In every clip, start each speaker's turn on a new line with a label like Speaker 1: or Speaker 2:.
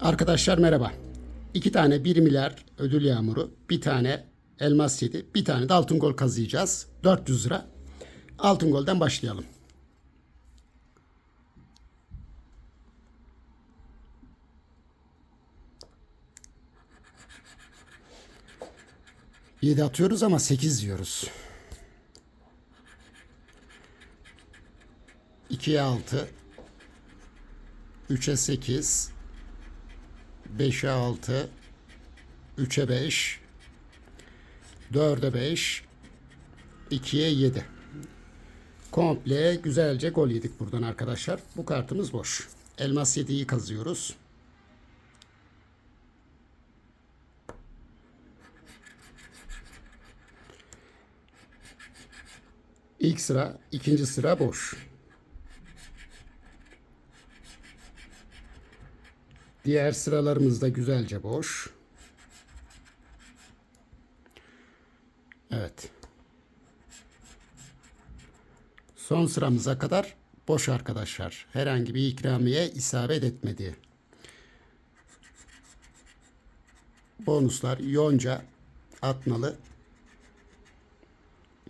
Speaker 1: Arkadaşlar merhaba. İki tane 1 milyar ödül yağmuru, bir tane elmas yedi, bir tane de altın gol kazıyacağız. 400 lira. Altın golden başlayalım. Yedi atıyoruz ama 8 diyoruz. 2'ye 6 3'e 8 5'e 6 3'e 5 4'e 5 2'ye 7 Komple güzelce gol yedik buradan arkadaşlar. Bu kartımız boş. Elmas 7'yi kazıyoruz. İlk sıra, ikinci sıra boş. Diğer sıralarımız da güzelce boş. Evet. Son sıramıza kadar boş arkadaşlar. Herhangi bir ikramiye isabet etmedi. Bonuslar Yonca, Atmalı,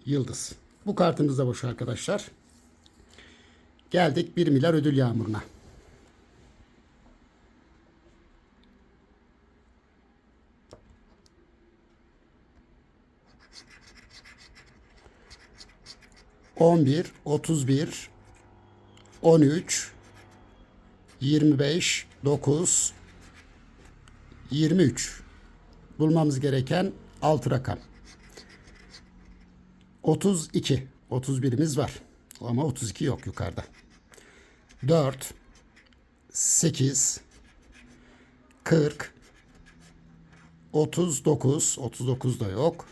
Speaker 1: Yıldız. Bu kartımız da boş arkadaşlar. Geldik 1 milyar ödül yağmuruna. On bir, otuz bir, on üç, yirmi beş, dokuz, yirmi üç. Bulmamız gereken altı rakam. 32. 31'imiz var. Ama 32 yok yukarıda. 4 8 40 39 39 da yok.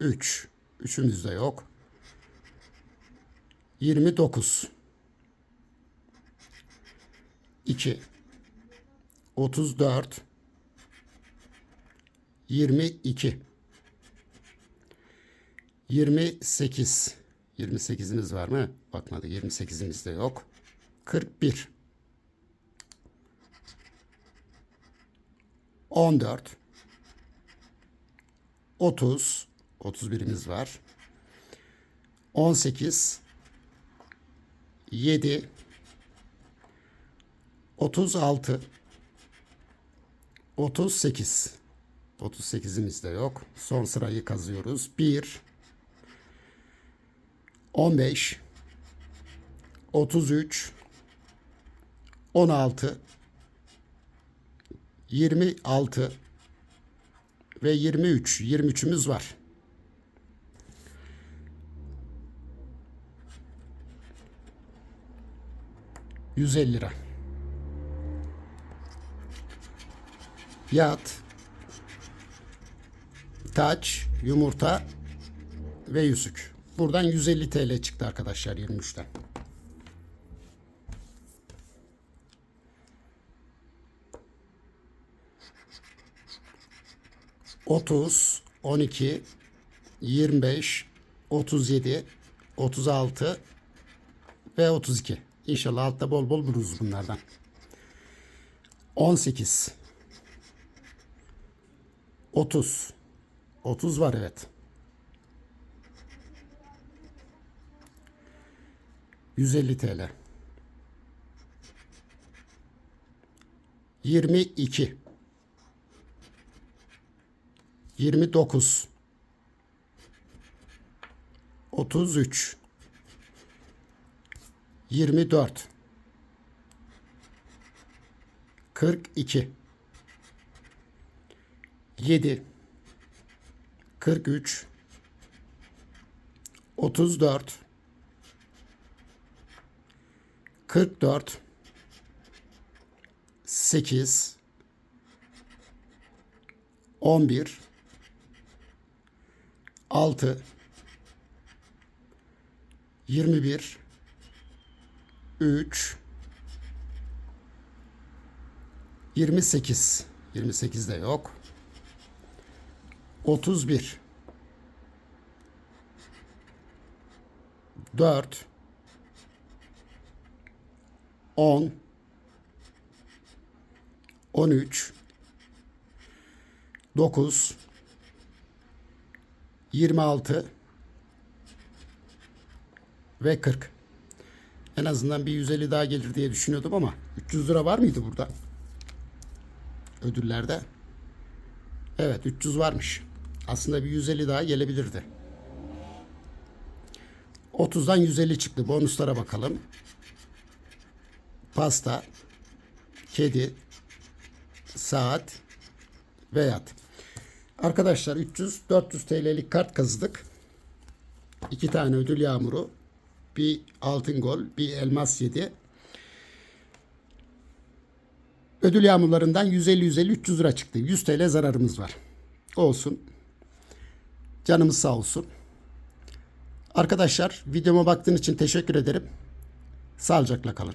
Speaker 1: 3 3'ümüz de yok. 29 2 34 22 28. 28'imiz var mı? Bakmadı. 28'imiz de yok. 41. 14. 30. 31'imiz var. 18. 7. 36. 38. 38'imiz de yok. Son sırayı kazıyoruz. 1 15 33 16 26 ve 23 23'ümüz var. Yüz elli lira. Yat, taç, yumurta ve yüzük. Buradan 150 TL çıktı arkadaşlar 23'ten. Otuz, on iki, yirmi beş, otuz yedi, otuz altı ve otuz iki. İnşallah altta bol bol buluruz bunlardan. On sekiz, otuz, otuz var evet. 150 TL. 22 29 33 24 42 7 43 34 44 8 11 6 21 3 28 28 de yok. 31 4 10 13 9 26 ve 40. En azından bir 150 daha gelir diye düşünüyordum ama 300 lira var mıydı burada? Ödüllerde. Evet 300 varmış. Aslında bir 150 daha gelebilirdi. 30'dan 150 çıktı. Bonuslara bakalım. Pasta, kedi, saat ve yat. Arkadaşlar 300-400 TL'lik kart kazıdık. İki tane ödül yağmuru. Bir altın gol, bir elmas yedi. Ödül yağmurlarından 150-150-300 lira çıktı. 100 TL zararımız var. Olsun. Canımız sağ olsun. Arkadaşlar videoma baktığın için teşekkür ederim. Sağlıcakla kalın.